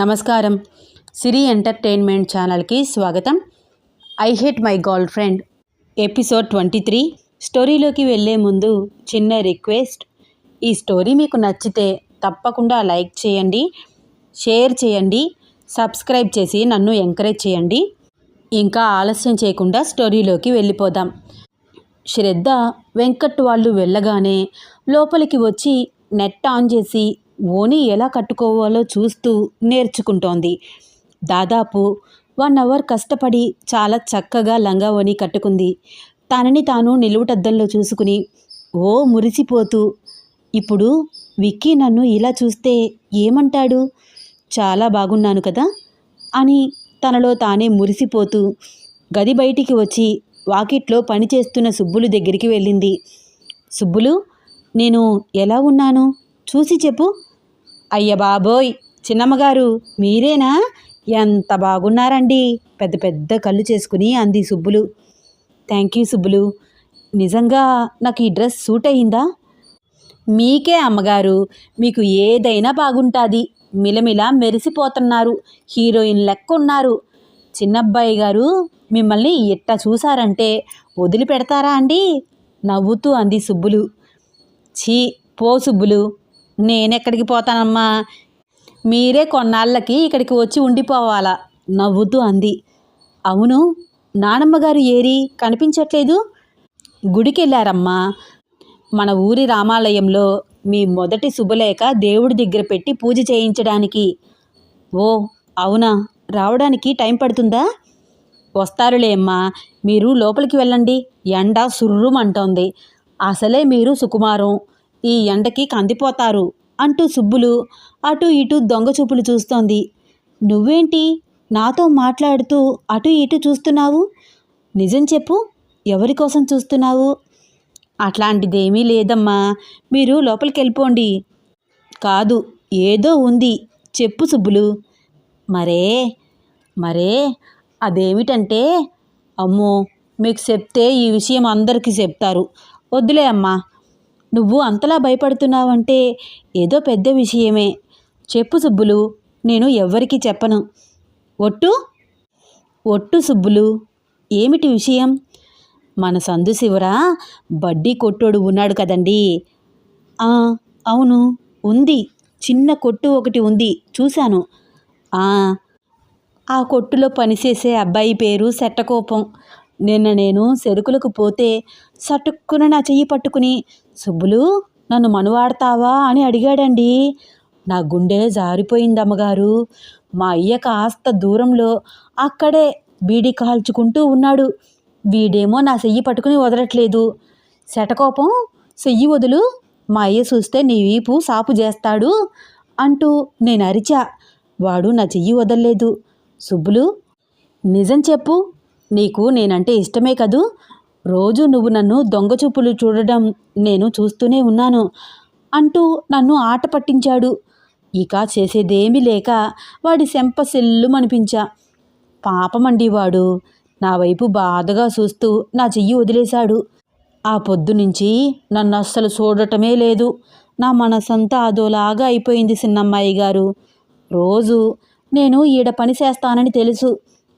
నమస్కారం. సిరి ఎంటర్టైన్మెంట్ ఛానల్కి స్వాగతం. I hate my girlfriend episode twenty three. స్టోరీలోకి వెళ్ళే ముందు చిన్న రిక్వెస్ట్. ఈ స్టోరీ మీకు నచ్చితే తప్పకుండా లైక్ చేయండి షేర్ చేయండి సబ్స్క్రైబ్ చేసి నన్ను ఎంకరేజ్ చేయండి. ఇంకా ఆలస్యం చేయకుండా స్టోరీలోకి వెళ్ళిపోదాం. శ్రద్ధ వెంకట్ వాళ్ళు వెళ్ళగానే లోపలికి వచ్చి నెట్ ఆన్ చేసి ఓని ఎలా కట్టుకోవాలో చూస్తూ నేర్చుకుంటోంది. దాదాపు వన్ అవర్ కష్టపడి చాలా చక్కగా లంగా ఓని కట్టుకుంది. తనని తాను నిలువుటద్దంలో చూసుకుని ఓ మురిసిపోతూ ఇప్పుడు విక్కీ నన్ను ఇలా చూస్తే ఏమంటాడు? చాలా బాగున్నాను కదా? అని తనలో తానే మురిసిపోతూ గది బయటికి వచ్చి వాకిట్లో పనిచేస్తున్న సుబ్బులు దగ్గరికి వెళ్ళింది. సుబ్బులు నేను ఎలా ఉన్నాను? చూసి చెప్పు. అయ్య బాబోయ్! చిన్నమ్మగారు మీరేనా? ఎంత బాగున్నారండి! పెద్ద పెద్ద కళ్ళు చేసుకుని అంది సుబ్బులు. Thank you Subbulu. నిజంగా నాకు ఈ డ్రెస్ సూట్ అయ్యిందా? మీకే అమ్మగారు మీకు ఏదైనా బాగుంటుంది. మిలమిల మెరిసిపోతున్నారు. హీరోయిన్ లెక్క ఉన్నారు చిన్నబ్బాయి గారు మిమ్మల్ని ఎట్టా చూసారంటే వదిలిపెడతారా అండి? నవ్వుతూ అంది సుబ్బులు. ఛీ పో సుబ్బులు. నేనెక్కడికి పోతానమ్మా? మీరే కొన్నాళ్ళకి ఇక్కడికి వచ్చి ఉండిపోవాలా? నవ్వుతూ అంది. అవును నానమ్మగారు ఏరి కనిపించట్లేదు? గుడికి వెళ్ళారమ్మా మన ఊరి రామాలయంలో మీ మొదటి శుభలేఖ దేవుడి దగ్గర పెట్టి పూజ చేయించడానికి. ఓ అవునా? రావడానికి టైం పడుతుందా? వస్తారులే అమ్మా మీరు లోపలికి వెళ్ళండి. ఎండ సుర్రుమంటోంది. అసలే మీరు సుకుమారం. ఈ ఎండకి కందిపోతారు అంటూ సుబ్బులు అటు ఇటు దొంగ చూపులు చూస్తోంది. నువ్వేంటి నాతో మాట్లాడుతూ అటు ఇటు చూస్తున్నావు? నిజం చెప్పు ఎవరి కోసం చూస్తున్నావు? అట్లాంటిదేమీ లేదమ్మా మీరు లోపలికి వెళ్ళిపోండి కాదు ఏదో ఉంది చెప్పు సుబ్బులు. మరే మరే అదేమిటంటే అమ్మో మీకు చెప్తే ఈ విషయం అందరికీ చెప్తారు. వద్దులే అమ్మా నువ్వు అంతలా భయపడుతున్నావంటే ఏదో పెద్ద విషయమే. చెప్పు సుబ్బులు నేను ఎవ్వరికీ చెప్పను. ఒట్టు? ఒట్టు సుబ్బులు ఏమిటి విషయం? మన సందు శివరా బడ్డీ కొట్టోడు ఉన్నాడు కదండీ. అవును ఉంది. చిన్న కొట్టు ఒకటి ఉంది చూశాను. "ఆ, ఆ కొట్టులో పనిచేసే అబ్బాయి పేరు సెట్టకోపం. నిన్న నేను సెరుకులకు పోతే సటుక్కున నా చెయ్యి పట్టుకుని సుబ్బులు నన్ను మనువాడతావా? అని అడిగాడండి. నా గుండె జారిపోయింది అమ్మగారు. మా అయ్య కాస్త దూరంలో అక్కడే బీడి కాల్చుకుంటూ ఉన్నాడు. వీడేమో నా చెయ్యి పట్టుకుని వదలట్లేదు. శటకోపం? చెయ్యి వదులు? మా అయ్య చూస్తే నీ వీపు సాపు చేస్తాడు అంటూ నేను అరిచా. వాడు నా చెయ్యి వదల్లేదు. సుబ్బులు నిజం చెప్పు నీకు నేనంటే ఇష్టమే కదూ? రోజు నువ్వు నన్ను దొంగచూపులు చూడడం నేను చూస్తూనే ఉన్నాను అంటూ నన్ను ఆట పట్టించాడు. ఇక చేసేదేమీ లేక వాడి శంప సెల్లుమనిపించా పాపమండి వాడు నా వైపు బాధగా చూస్తూ నా చెయ్యి వదిలేశాడు. ఆ పొద్దు నుంచి నన్ను అస్సలు చూడటమే లేదు. నా మనసంతా అదోలాగా అయిపోయింది సిన్నమ్మాయి గారు రోజు నేను ఈడ పని చేస్తానని తెలుసు.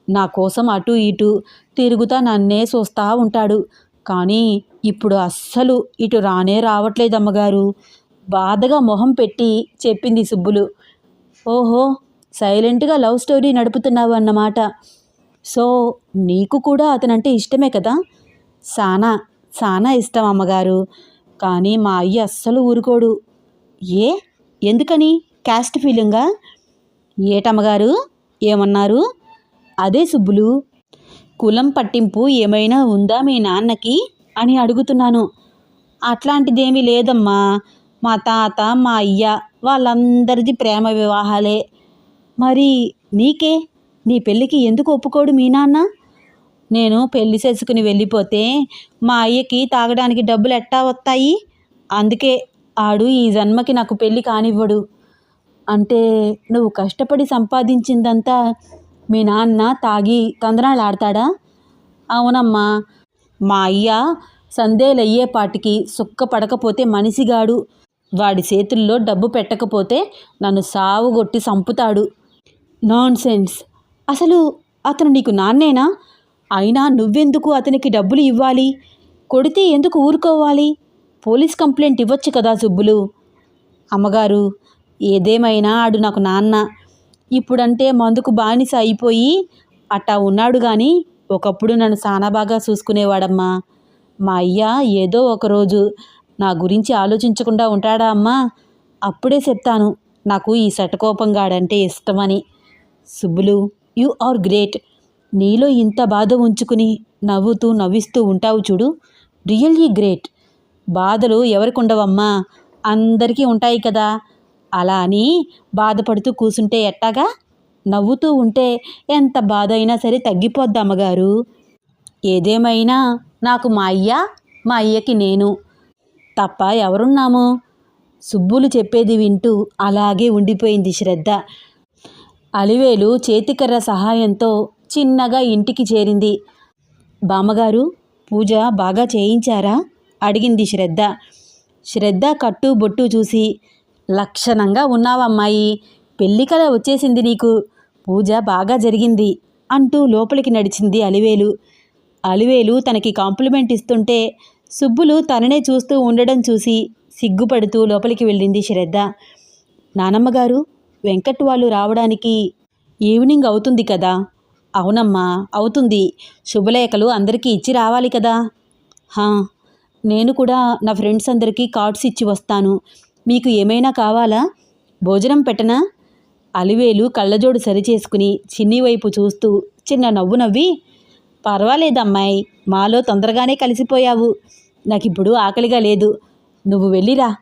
నా కోసం అటు ఇటు తిరుగుతా నన్నే చూస్తూ ఉంటాడు. కానీ ఇప్పుడు అస్సలు ఇటు రానే రావట్లేదు అమ్మగారు బాధగా మొహం పెట్టి చెప్పింది సుబ్బులు. ఓహో సైలెంట్గా లవ్ స్టోరీ నడుపుతున్నావు అన్నమాట. సో నీకు కూడా అతనంటే ఇష్టమే కదా? సానా సానా ఇష్టం అమ్మగారు. కానీ మా అయ్య అస్సలు ఊరుకోడు. ఏ? ఎందుకని? క్యాస్ట్ ఫీలింగా? ఏటమ్మగారు? ఏమన్నారు? అదే సుబ్బులు కులం పట్టింపు ఏమైనా ఉందా మీ నాన్నకి? అని అడుగుతున్నాను. అట్లాంటిదేమీ లేదమ్మా. మా తాత మా అయ్య వాళ్ళందరిది ప్రేమ వివాహాలే. మరి నీకే? నీ పెళ్ళికి ఎందుకు ఒప్పుకోడు మీ నాన్న? నేను పెళ్ళి చేసుకుని వెళ్ళిపోతే మా అయ్యకి తాగడానికి డబ్బులు ఎట్టా వస్తాయి? అందుకే ఆడు ఈ జన్మకి నాకు పెళ్ళి కానివ్వడు. అంటే నువ్వు కష్టపడి సంపాదించిందంతా మీ నాన్న తాగి తందనాలు ఆడతాడా అవునమ్మా. మా అయ్య సందేలయ్యేపాటికి సుక్క పడకపోతే మనిషిగాడు వాడి చేతుల్లో డబ్బు పెట్టకపోతే నన్ను సావుగొట్టి చంపుతాడు నాన్సెన్స్. అసలు అతను నీకు నాన్నేనా? అయినా నువ్వెందుకు అతనికి డబ్బులు ఇవ్వాలి? కొడితే ఎందుకు ఊరుకోవాలి? పోలీస్ కంప్లైంట్ ఇవ్వచ్చు కదా సుబ్బులు. అమ్మగారు ఏదేమైనా ఆడు నాకు నాన్న. ఇప్పుడంటే మందుకు బానిస అయిపోయి అట్టా ఉన్నాడు కానీ ఒకప్పుడు నన్ను చాలా బాగా చూసుకునేవాడమ్మా. మా అయ్య ఏదో ఒకరోజు నా గురించి ఆలోచించకుండా ఉంటాడా అమ్మా? అప్పుడే చెప్తాను నాకు ఈ శటకోపంగాడంటే ఇష్టమని. Subbulu you are great. నీలో ఇంత బాధ ఉంచుకుని నవ్వుతూ నవ్విస్తూ ఉంటావు చూడు. Really great. బాధలు ఎవరికి ఉండవమ్మా అందరికీ ఉంటాయి కదా. అలా అని బాధపడుతూ కూసుంటే ఎట్టాగా? నవ్వుతూ ఉంటే ఎంత బాధ అయినా సరే తగ్గిపోద్ది అమ్మగారు. ఏదేమైనా నాకు మా అయ్య మా అయ్యకి నేను. తప్ప ఎవరున్నాము? సుబ్బులు చెప్పేది వింటూ అలాగే ఉండిపోయింది శ్రద్ధ. అలివేలు చేతికర్ర సహాయంతో చిన్నగా ఇంటికి చేరింది. బామ్మగారు పూజ బాగా చేయించారా? అడిగింది శ్రద్ధ. శ్రద్ధ కట్టు బొట్టు చూసి లక్షణంగా ఉన్నావమ్మాయి. పెళ్ళికల వచ్చేసింది నీకు. పూజ బాగా జరిగింది అంటూ లోపలికి నడిచింది అలివేలు. అలివేలు తనకి కాంప్లిమెంట్ ఇస్తుంటే సుబ్బులు తననే చూస్తూ ఉండడం చూసి సిగ్గుపడుతూ లోపలికి వెళ్ళింది శ్రద్ధ. నానమ్మగారు వెంకట్ వాళ్ళు రావడానికి ఈవినింగ్ అవుతుంది కదా? అవునమ్మా అవుతుంది. శుభలేఖలు అందరికీ ఇచ్చి రావాలి కదా? నేను కూడా నా ఫ్రెండ్స్ అందరికీ కార్డ్స్ ఇచ్చి వస్తాను. మీకు ఏమైనా కావాలా? భోజనం పెట్టనా? అలివేలు కళ్ళజోడు సరిచేసుకుని చిన్ని వైపు చూస్తూ చిన్న నవ్వు నవ్వి పర్వాలేదమ్మాయి మాలో తొందరగానే కలిసిపోయావు. నాకిప్పుడు ఆకలిగా లేదు. నువ్వు వెళ్ళిరా.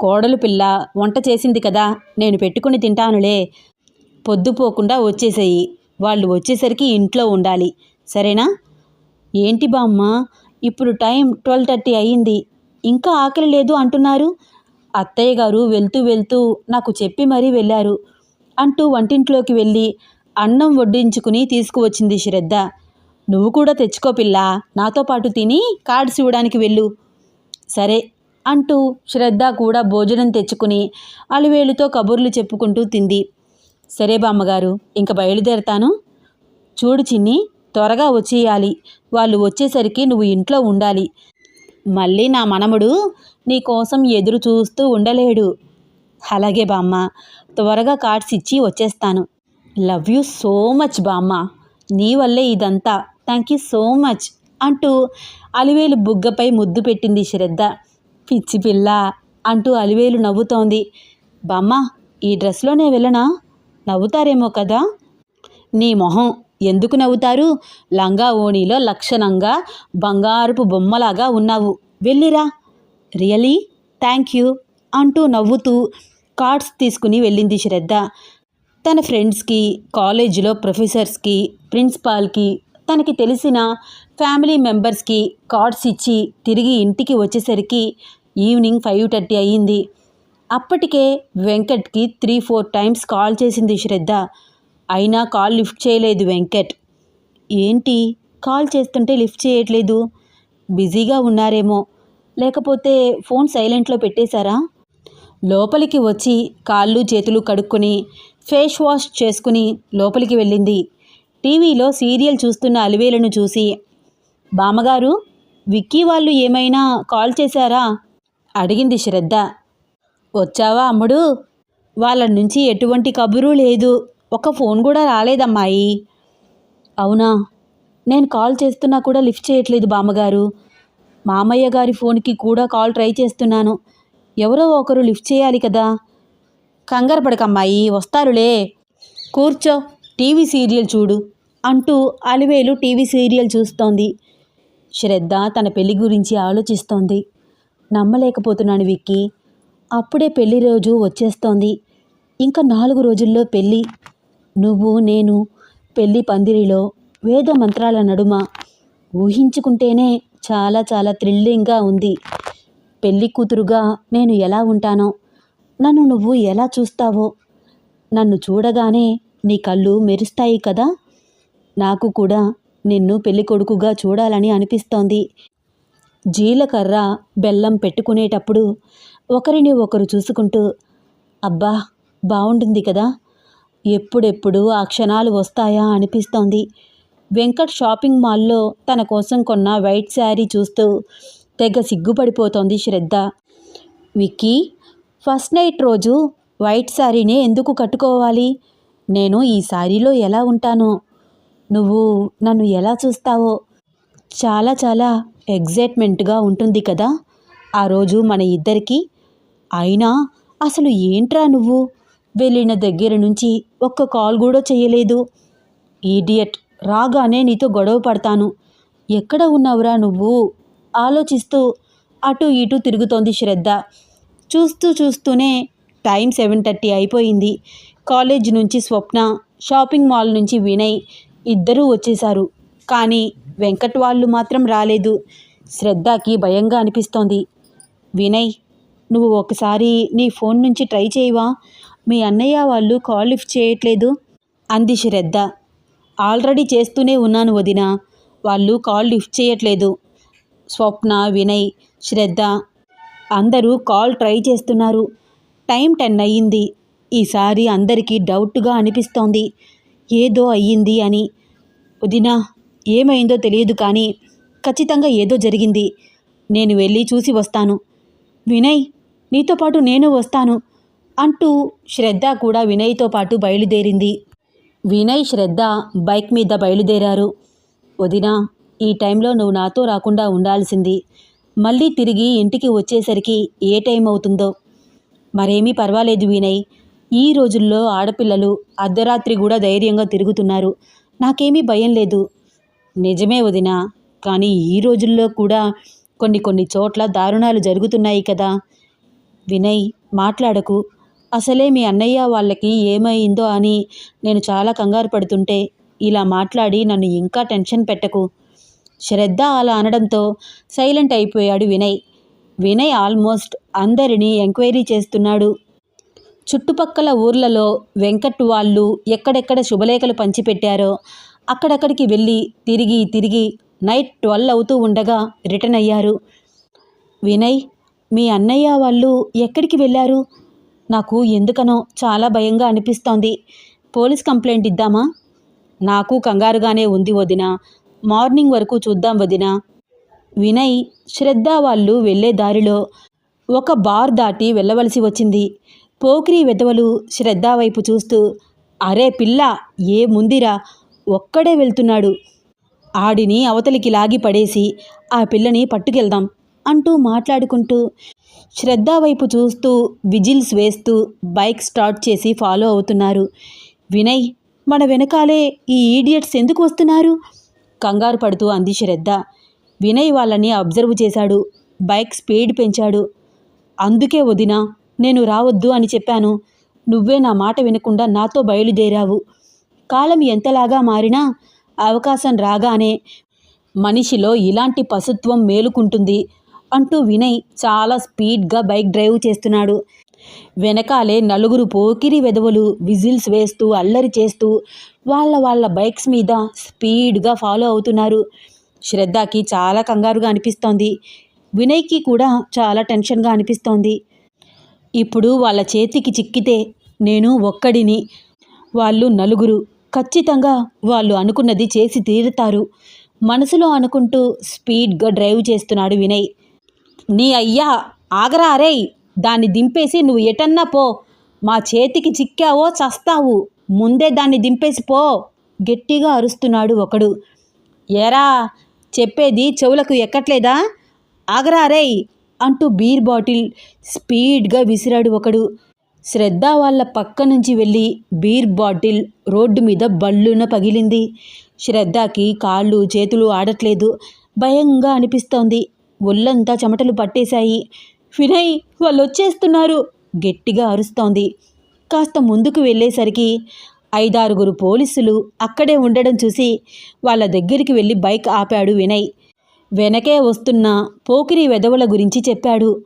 కోడలు పిల్ల వంట చేసింది కదా నేను పెట్టుకుని తింటానులే. పొద్దుపోకుండా వచ్చేసేయి. వాళ్ళు వచ్చేసరికి ఇంట్లో ఉండాలి. సరేనా? ఏంటి బామ్మ ఇప్పుడు టైం ట్వెల్వ్ థర్టీ అయ్యింది ఇంకా ఆకలి లేదు అంటున్నారు. అత్తయ్య గారు వెళ్తూ వెళ్తూ నాకు చెప్పి మరీ వెళ్ళారు అంటూ వంటింట్లోకి వెళ్ళి అన్నం వడ్డించుకుని తీసుకువచ్చింది శ్రద్ధ. నువ్వు కూడా తెచ్చుకో పిల్ల నాతో పాటు తిని కార్డ్స్ ఇవ్వడానికి వెళ్ళు. సరే అంటూ శ్రద్ధ కూడా భోజనం తెచ్చుకుని అలివేలుతో కబుర్లు చెప్పుకుంటూ తింది. సరే బామ్మగారు ఇంక బయలుదేరతాను. చూడు చిన్ని త్వరగా వచ్చేయాలి. వాళ్ళు వచ్చేసరికి నువ్వు ఇంట్లో ఉండాలి. మళ్ళీ నా మనముడు నీ కోసం ఎదురు చూస్తూ ఉండలేడు. అలాగే బామ్మ త్వరగా కార్డ్స్ ఇచ్చి వచ్చేస్తాను. లవ్ యూ సో మచ్ బామ్మ నీ వల్లే ఇదంతా. థ్యాంక్ యూ సో మచ్ అంటూ అలివేలు బుగ్గపై ముద్దు పెట్టింది శ్రద్ధ. పిచ్చి పిల్ల అంటూ అలివేలు నవ్వుతోంది. బామ్మ ఈ డ్రెస్లోనే వెళ్ళనా? నవ్వుతారేమో కదా? నీ మొహం ఎందుకు నవ్వుతారు? లంగా ఓణీలో లక్షణంగా బంగారుపు బొమ్మలాగా ఉన్నావు. వెళ్ళిరా. రియలీ? థ్యాంక్ యూ అంటూ నవ్వుతూ కార్డ్స్ తీసుకుని వెళ్ళింది శ్రద్ధ. తన ఫ్రెండ్స్కి కాలేజీలో ప్రొఫెసర్స్కి ప్రిన్సిపాల్కి తనకి తెలిసిన ఫ్యామిలీ మెంబర్స్కి కార్డ్స్ ఇచ్చి తిరిగి ఇంటికి వచ్చేసరికి ఈవినింగ్ ఫైవ్ థర్టీ అయ్యింది. అప్పటికే వెంకట్కి త్రీ ఫోర్ టైమ్స్ కాల్ చేసింది శ్రద్ధ. అయినా కాల్ లిఫ్ట్ చేయలేదు వెంకట్. ఏంటి? కాల్ చేస్తుంటే లిఫ్ట్ చేయట్లేదు. బిజీగా ఉన్నారేమో. లేకపోతే ఫోన్ సైలెంట్లో పెట్టేశారా? లోపలికి వచ్చి కాళ్ళు చేతులు కడుక్కొని ఫేస్ వాష్ చేసుకుని లోపలికి వెళ్ళింది. టీవీలో సీరియల్ చూస్తున్న అలివేలను చూసి బామ్మగారు విక్కీ వాళ్ళు ఏమైనా కాల్ చేశారా? అడిగింది శ్రద్ధ. వచ్చావా అమ్ముడు? వాళ్ళ నుంచి ఎటువంటి కబురు లేదు. ఒక ఫోన్ కూడా రాలేదమ్మాయి. అవునా? నేను కాల్ చేస్తున్నా కూడా లిఫ్ట్ చేయట్లేదు బామ్మగారు. మామయ్య గారి ఫోన్కి కూడా కాల్ ట్రై చేస్తున్నాను. ఎవరో ఒకరు లిఫ్ట్ చేయాలి కదా. కంగారు పడకమ్మాయి వస్తారులే. కూర్చో టీవీ సీరియల్ చూడు అంటూ అలివేలు టీవీ సీరియల్ చూస్తోంది. శ్రద్ధ తన పెళ్ళి గురించి ఆలోచిస్తోంది. నమ్మలేకపోతున్నాను విక్కీ. అప్పుడే పెళ్ళి రోజు వచ్చేస్తోంది. ఇంకా నాలుగు రోజుల్లో పెళ్ళి నువ్వు నేను పెళ్ళి పందిరిలో వేద మంత్రాల నడుమ ఊహించుకుంటేనే చాలా చాలా థ్రిల్లింగ్గా ఉంది. పెళ్ళి కూతురుగా నేను ఎలా ఉంటానో నన్ను నువ్వు ఎలా చూస్తావో నన్ను చూడగానే నీ కళ్ళు మెరుస్తాయి కదా? నాకు కూడా నిన్ను పెళ్ళి కొడుకుగా చూడాలని అనిపిస్తోంది. జీలకర్ర బెల్లం పెట్టుకునేటప్పుడు ఒకరిని ఒకరు చూసుకుంటూ అబ్బా బాగుంటుంది కదా? ఎప్పుడెప్పుడు ఆ క్షణాలు వస్తాయా అనిపిస్తోంది. వెంకట్ షాపింగ్ మాల్లో తన కోసం కొన్న వైట్ శారీ చూస్తూ తెగ సిగ్గుపడిపోతోంది శ్రద్ధ. విక్కీ ఫస్ట్ నైట్ రోజు వైట్ శారీనే ఎందుకు కట్టుకోవాలి? నేను ఈ శారీలో ఎలా ఉంటానో? నువ్వు నన్ను ఎలా చూస్తావో? చాలా చాలా ఎగ్జైట్మెంట్గా ఉంటుంది కదా. ఆ రోజు మన ఇద్దరికి. అయినా అసలు ఏంట్రా నువ్వు? వెళ్ళిన దగ్గర నుంచి ఒక్క కాల్ కూడా చేయలేదు. ఈడియట్ రాగానే నీతో గొడవ పడతాను. ఎక్కడ ఉన్నావురా నువ్వు? ఆలోచిస్తూ అటు ఇటు తిరుగుతోంది శ్రద్ధ. చూస్తూ చూస్తూనే టైం సెవెన్ థర్టీ అయిపోయింది. కాలేజ్ నుంచి స్వప్న షాపింగ్ మాల్ నుంచి వినయ్ ఇద్దరూ వచ్చేశారు. కానీ వెంకట్ వాళ్ళు మాత్రం రాలేదు. శ్రద్ధకి భయంగా అనిపిస్తోంది. వినయ్ నువ్వు ఒకసారి నీ ఫోన్ నుంచి ట్రై చేయవా? మీ అన్నయ్య వాళ్ళు కాల్ లిఫ్ట్ చేయట్లేదు? అంది శ్రద్ధ. ఆల్రెడీ చేస్తూనే ఉన్నాను వదిన. వాళ్ళు కాల్ లిఫ్ట్ చేయట్లేదు. స్వప్న వినయ్ శ్రద్ధ అందరూ కాల్ ట్రై చేస్తున్నారు. టైం టెన్ అయ్యింది. ఈసారి అందరికీ డౌట్గా అనిపిస్తోంది. ఏదో అయ్యింది అని. వదినా ఏమైందో తెలియదు కానీ ఖచ్చితంగా ఏదో జరిగింది. నేను వెళ్ళి చూసి వస్తాను. వినయ్ నీతో పాటు నేను వస్తాను. అంటూ శ్రద్ధ కూడా వినయ్తో పాటు బయలుదేరింది. వినయ్ శ్రద్ధ బైక్ మీద బయలుదేరారు. వదినా ఈ టైంలో నువ్వు నాతో రాకుండా ఉండాల్సింది. మళ్ళీ తిరిగి ఇంటికి వచ్చేసరికి ఏ టైం అవుతుందో. మరేమీ పర్వాలేదు వినయ్. ఈ రోజుల్లో ఆడపిల్లలు అర్ధరాత్రి కూడా ధైర్యంగా తిరుగుతున్నారు. నాకేమీ భయం లేదు. నిజమే వదినా కానీ ఈ రోజుల్లో కూడా కొన్ని కొన్ని చోట్ల దారుణాలు జరుగుతున్నాయి కదా. వినయ్ మాట్లాడకు. అసలే మీ అన్నయ్య వాళ్ళకి ఏమైందో అని నేను చాలా కంగారు పడుతుంటే ఇలా మాట్లాడి నన్ను ఇంకా టెన్షన్ పెట్టకు. శ్రద్ధ అలా అనడంతో సైలెంట్ అయిపోయాడు వినయ్. వినయ్ ఆల్మోస్ట్ అందరినీ ఎంక్వైరీ చేస్తున్నాడు. చుట్టుపక్కల ఊర్లలో వెంకట్ వాళ్ళు ఎక్కడెక్కడ శుభలేఖలు పంచిపెట్టారో అక్కడక్కడికి వెళ్ళి తిరిగి తిరిగి నైట్ ట్వెల్వ్ అవుతూ ఉండగా రిటర్న్ అయ్యారు. వినయ్ మీ అన్నయ్య వాళ్ళు ఎక్కడికి వెళ్ళారు? నాకు ఎందుకనో చాలా భయంగా అనిపిస్తోంది. పోలీస్ కంప్లైంట్ ఇద్దామా? నాకు కంగారుగానే ఉంది వదిన. మార్నింగ్ వరకు చూద్దాం వదిన. వినయ్ శ్రద్ధ వాళ్ళు వెళ్ళే దారిలో ఒక బార్ దాటి వెళ్ళవలసి వచ్చింది. పోకిరి వెధవలు శ్రద్ధ వైపు చూస్తూ అరే పిల్ల ఏ ముందిరా? ఒక్కడే వెళ్తున్నాడు. ఆడిని అవతలికి లాగి పడేసి ఆ పిల్లని పట్టుకెళ్దాం. అంటూ మాట్లాడుకుంటూ శ్రద్ధ వైపు చూస్తూ విజిల్స్ వేస్తూ బైక్ స్టార్ట్ చేసి ఫాలో అవుతున్నారు. వినయ్ మన వెనకాలే ఈ ఈడియట్స్ ఎందుకు వస్తున్నారు? కంగారు పడుతూ అంది శ్రద్ధ. వినయ్ వాళ్ళని అబ్జర్వ్ చేశాడు. బైక్ స్పీడ్ పెంచాడు. అందుకే వదినా నేను రావద్దు అని చెప్పాను. నువ్వే నా మాట వినకుండా నాతో బయలుదేరావు. కాలం ఎంతలాగా మారినా అవకాశం రాగానే మనిషిలో ఇలాంటి పశుత్వం మేలుకుంటుంది. అంటూ వినయ్ చాలా స్పీడ్గా బైక్ డ్రైవ్ చేస్తున్నాడు. వెనకాలే నలుగురు పోకిరి వెధవలు విజిల్స్ వేస్తూ అల్లరి చేస్తూ వాళ్ళ వాళ్ళ బైక్స్ మీద స్పీడ్గా ఫాలో అవుతున్నారు. శ్రద్ధకి చాలా కంగారుగా అనిపిస్తోంది. వినయ్కి కూడా చాలా టెన్షన్గా అనిపిస్తోంది. ఇప్పుడు వాళ్ళ చేతికి చిక్కితే నేను ఒక్కడిని. వాళ్ళు నలుగురు ఖచ్చితంగా వాళ్ళు అనుకున్నది చేసి తీరుతారు. మనసులో అనుకుంటూ స్పీడ్గా డ్రైవ్ చేస్తున్నాడు వినయ్. నీ అయ్యా ఆగరా రేయ్ దాన్ని దింపేసి నువ్వు ఎటన్నా పో. మా చేతికి చిక్కావో చస్తావు. ముందే దాన్ని దింపేసి పో. గట్టిగా అరుస్తున్నాడు ఒకడు. ఏరా చెప్పేది చెవులకు ఎక్కట్లేదా? ఆగరా రేయ్ అంటూ బీర్ బాటిల్ స్పీడ్గా విసిరాడు ఒకడు. శ్రద్ధ వాళ్ళ పక్క నుంచి వెళ్ళి బీర్ బాటిల్ రోడ్డు మీద బళ్ళున పగిలింది. శ్రద్ధకి కాళ్ళు చేతులు ఆడట్లేదు. భయంగా అనిపిస్తోంది. ఒళ్ళంతా చెమటలు పట్టేశాయి. వినయ్ వాళ్ళు వచ్చేస్తున్నారు గట్టిగా అరుస్తోంది. కాస్త ముందుకు వెళ్ళేసరికి ఐదారుగురు పోలీసులు అక్కడే ఉండడం చూసి వాళ్ళ దగ్గరికి వెళ్ళి బైక్ ఆపాడు వినయ్. వెనకే వస్తున్న పోకిరి వెధవల గురించి చెప్పాడు.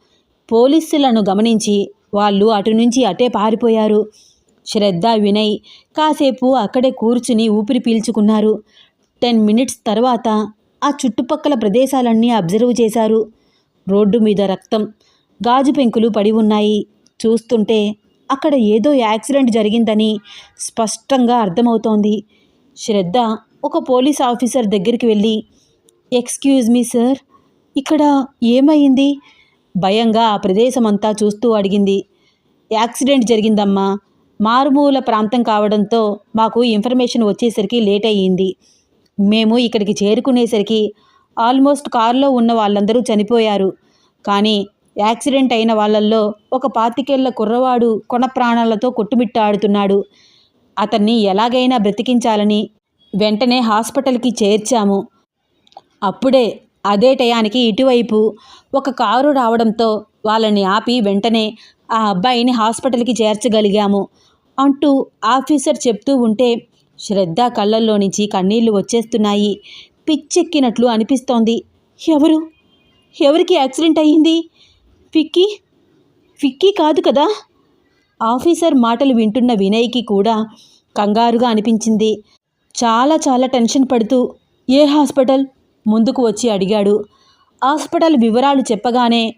పోలీసులను గమనించి వాళ్ళు అటు నుంచి అటే పారిపోయారు. శ్రద్ధ వినయ్ కాసేపు అక్కడే కూర్చుని ఊపిరి పీల్చుకున్నారు. టెన్ మినిట్స్ తర్వాత ఆ చుట్టుపక్కల ప్రదేశాలన్నీ అబ్జర్వ్ చేశారు. రోడ్డు మీద రక్తం గాజు పెంకులు పడి ఉన్నాయి. చూస్తుంటే అక్కడ ఏదో యాక్సిడెంట్ జరిగిందని స్పష్టంగా అర్థమవుతోంది. శ్రద్ధ ఒక పోలీస్ ఆఫీసర్ దగ్గరికి వెళ్ళి ఎక్స్క్యూజ్ మీ సార్ ఇక్కడ ఏమైంది? భయంగా ఆ ప్రదేశం అంతా చూస్తూ అడిగింది. యాక్సిడెంట్ జరిగిందమ్మా. మారుమూల ప్రాంతం కావడంతో మాకు ఇన్ఫర్మేషన్ వచ్చేసరికి లేట్ అయ్యింది. మేము ఇక్కడికి చేరుకునేసరికి ఆల్మోస్ట్ కారులో ఉన్న వాళ్ళందరూ చనిపోయారు. కానీ యాక్సిడెంట్ అయిన వాళ్ళల్లో ఒక పాతికేళ్ళ కుర్రవాడు కొన ప్రాణాలతో కొట్టుమిట్టాడుతున్నాడు. అతన్ని ఎలాగైనా బ్రతికించాలని వెంటనే హాస్పిటల్కి చేర్చాము. అప్పుడే అదే టయానికి ఇటువైపు ఒక కారు రావడంతో వాళ్ళని ఆపి వెంటనే ఆ అబ్బాయిని హాస్పిటల్కి చేర్చగలిగాము అంటూ ఆఫీసర్ చెప్తూ ఉంటే శ్రద్ధ కళ్ళల్లో నుంచి కన్నీళ్ళు వచ్చేస్తున్నాయి. పిచ్చెక్కినట్లు అనిపిస్తోంది. ఎవరు? ఎవరికి యాక్సిడెంట్ అయ్యింది? విక్కీ? విక్కీ కాదు కదా? ఆఫీసర్ మాటలు వింటున్న వినయ్కి కూడా కంగారుగా అనిపించింది. చాలా చాలా టెన్షన్ పడుతూ ఏ హాస్పిటల్? ముందుకు వచ్చి అడిగాడు. హాస్పిటల్ వివరాలు చెప్పగానే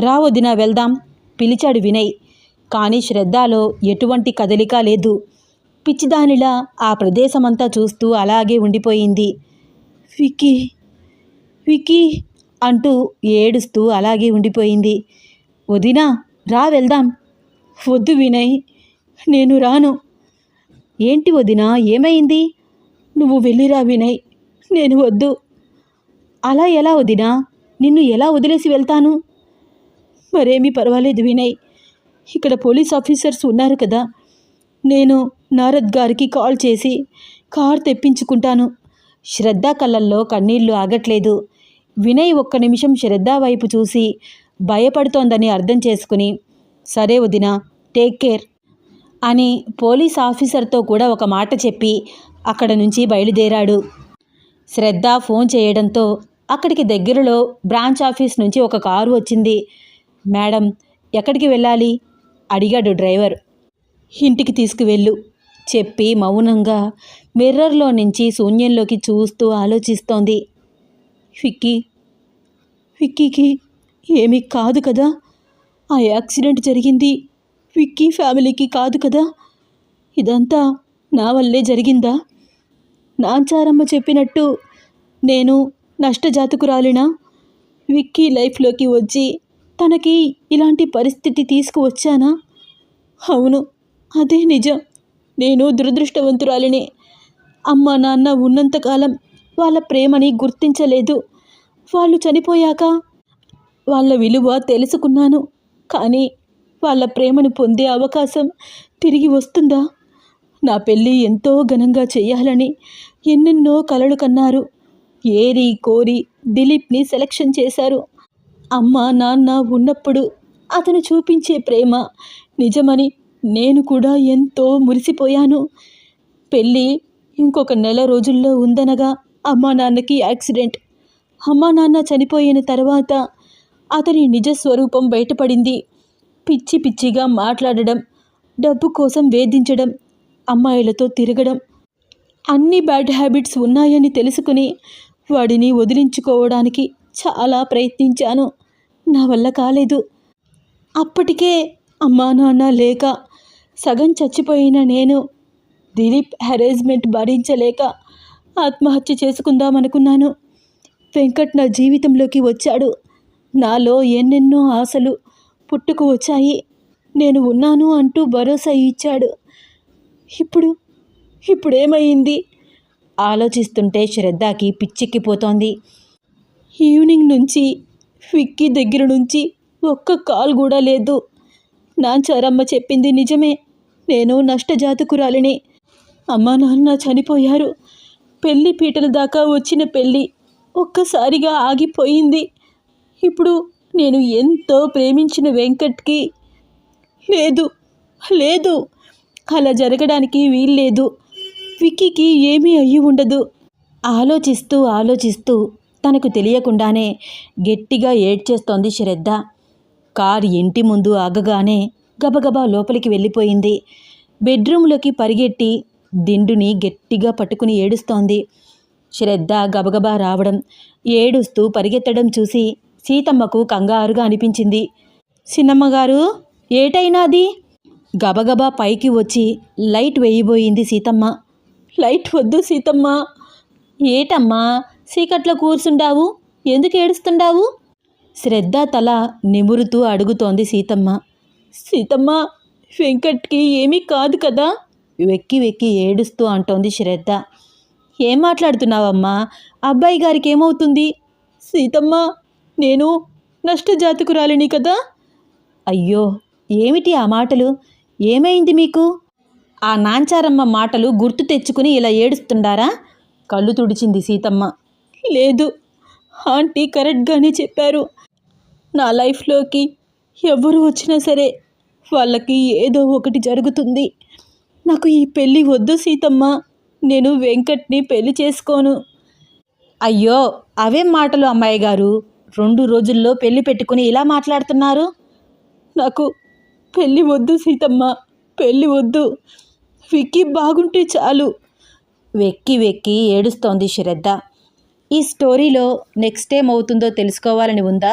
రావొదిన వెళ్దాం పిలిచాడు వినయ్. కానీ శ్రద్ధలో ఎటువంటి కదలిక లేదు. పిచ్చిదానిలా ఆ ప్రదేశమంతా చూస్తూ అలాగే ఉండిపోయింది. విక్కీ వికీ అంటూ ఏడుస్తూ అలాగే ఉండిపోయింది. వదినా రా వెళ్దాం. వద్దు వినయ్ నేను రాను. ఏంటి వదినా ఏమైంది? నువ్వు వెళ్ళిరా వినయ్ నేను వద్దు. అలా ఎలా వదినా? నిన్ను ఎలా వదిలేసి వెళ్తాను? మరేమీ పర్వాలేదు వినయ్. ఇక్కడ పోలీస్ ఆఫీసర్స్ ఉన్నారు కదా నేను నారద్ గారికి కాల్ చేసి కార్ తెప్పించుకుంటాను. శ్రద్ధ కళ్ళల్లో కన్నీళ్ళు ఆగట్లేదు. వినయ్ ఒక్క నిమిషం శ్రద్ధ వైపు చూసి భయపడుతోందని అర్థం చేసుకుని సరే వదినా టేక్ కేర్ అని పోలీస్ ఆఫీసర్తో కూడా ఒక మాట చెప్పి అక్కడ నుంచి బయలుదేరాడు. శ్రద్ధ ఫోన్ చేయడంతో అక్కడికి దగ్గరలో బ్రాంచ్ ఆఫీస్ నుంచి ఒక కారు వచ్చింది. మేడం ఎక్కడికి వెళ్ళాలి? అడిగాడు డ్రైవర్. ఇంటికి తీసుకువెళ్ళు చెప్పి మౌనంగా మిర్రర్లో నుంచి శూన్యంలోకి చూస్తూ ఆలోచిస్తోంది. విక్కీ విక్కీకి ఏమీ కాదు కదా? ఆ యాక్సిడెంట్ జరిగింది. విక్కీ ఫ్యామిలీకి కాదు కదా? ఇదంతా నా వల్లే జరిగిందా? నాంచారమ్మ చెప్పినట్టు నేను నష్టజాతకురాలినా? విక్కీ లైఫ్లోకి వచ్చి తనకి ఇలాంటి పరిస్థితి తీసుకువచ్చానా? అవును అదే నిజం. నేను దురదృష్టవంతురాలిని. అమ్మ నాన్న ఉన్నంతకాలం వాళ్ళ ప్రేమని గుర్తించలేదు. వాళ్ళు చనిపోయాక వాళ్ళ విలువ తెలుసుకున్నాను. కానీ వాళ్ళ ప్రేమను పొందే అవకాశం తిరిగి వస్తుందా? నా పెళ్ళి ఎంతో ఘనంగా చేయాలని ఎన్నెన్నో కలలు కన్నారు. ఏరి కోరి దిలీప్ని సెలక్షన్ చేశారు. అమ్మ నాన్న ఉన్నప్పుడు అతను చూపించే ప్రేమ నిజమని నేను కూడా ఎంతో మురిసిపోయాను. పెళ్ళి ఇంకొక నెల రోజుల్లో ఉందనగా అమ్మా నాన్నకి యాక్సిడెంట్. అమ్మా నాన్న చనిపోయిన తర్వాత అతని నిజ స్వరూపం బయటపడింది. పిచ్చి పిచ్చిగా మాట్లాడడం డబ్బు కోసం వేధించడం అమ్మాయిలతో తిరగడం. అన్ని బ్యాడ్ హ్యాబిట్స్ ఉన్నాయని తెలుసుకుని వాడిని వదిలించుకోవడానికి చాలా ప్రయత్నించాను. నా వల్ల కాలేదు. అప్పటికే అమ్మా నాన్న లేక సగం చచ్చిపోయిన నేను దిలీప్ హెరేజ్మెంట్ భరించలేక ఆత్మహత్య చేసుకుందామనుకున్నాను. వెంకట్ నా జీవితంలోకి వచ్చాడు. నాలో ఎన్నెన్నో ఆశలు పుట్టుకు వచ్చాయి. నేను ఉన్నాను అంటూ భరోసా ఇచ్చాడు. ఇప్పుడు ఇప్పుడేమైంది? ఆలోచిస్తుంటే శ్రద్ధకి పిచ్చెక్కిపోతోంది. ఈవినింగ్ నుంచి విక్కీ దగ్గర నుంచి ఒక్క కాల్ కూడా లేదు. నాంచారమ్మ చెప్పింది నిజమే. నేను నష్టజాతకురాలిని. అమ్మా నాన్న చనిపోయారు. పెళ్ళి పీటల దాకా వచ్చిన పెళ్ళి ఒక్కసారిగా ఆగిపోయింది. ఇప్పుడు నేను ఎంతో ప్రేమించిన వెంకట్కి. లేదు లేదు. అలా జరగడానికి వీల్లేదు. విక్కీకి ఏమీ అయ్యి ఉండదు. ఆలోచిస్తూ ఆలోచిస్తూ తనకు తెలియకుండానే గట్టిగా ఏడ్చేస్తోంది శ్రద్ధ. కార్ ఇంటి ముందు ఆగగానే గబగబా లోపలికి వెళ్ళిపోయింది. బెడ్రూమ్లోకి పరిగెట్టి దిండుని గట్టిగా పట్టుకుని ఏడుస్తోంది. శ్రద్ధ గబగబా రావడం ఏడుస్తూ పరిగెత్తడం చూసి సీతమ్మకు కంగారుగా అనిపించింది. సిన్నమ్మగారు ఏటైనాది గబగబా పైకి వచ్చి లైట్ వేయబోయింది సీతమ్మ. లైట్ వద్దు సీతమ్మ. ఏటమ్మా చీకట్లో కూర్చుండావు? ఎందుకు ఏడుస్తుండావు? శ్రద్ధ తల నిమురుతూ అడుగుతోంది సీతమ్మ. సీతమ్మ వెంకట్కి ఏమీ కాదు కదా? వెక్కి వెక్కి ఏడుస్తూ అంటోంది శ్రద్ధ. ఏం మాట్లాడుతున్నావమ్మా? అబ్బాయి గారికి ఏమవుతుంది? సీతమ్మ నేను నష్టజాతకురాలిని కదా? అయ్యో ఏమిటి ఆ మాటలు? ఏమైంది మీకు? ఆ నాంచారమ్మ మాటలు గుర్తు తెచ్చుకుని ఇలా ఏడుస్తుండారా? కళ్ళు తుడిచింది సీతమ్మ. లేదు ఆంటీ కరెక్ట్గానే చెప్పారు. నా లైఫ్లోకి ఎవరు వచ్చినా సరే వాళ్ళకి ఏదో ఒకటి జరుగుతుంది. నాకు ఈ పెళ్ళి వద్దు సీతమ్మ. నేను వెంకట్ని పెళ్ళి చేసుకోను. అయ్యో అవేం మాటలు అమ్మాయి గారు. రెండు రోజుల్లో పెళ్ళి పెట్టుకుని ఇలా మాట్లాడుతున్నారు? నాకు పెళ్ళి వద్దు సీతమ్మ. పెళ్ళి వద్దు. విక్కీ బాగుంటే చాలు. వెక్కి వెక్కి ఏడుస్తోంది శ్రద్ధ. ఈ స్టోరీలో నెక్స్ట్ ఏం అవుతుందో తెలుసుకోవాలని ఉందా?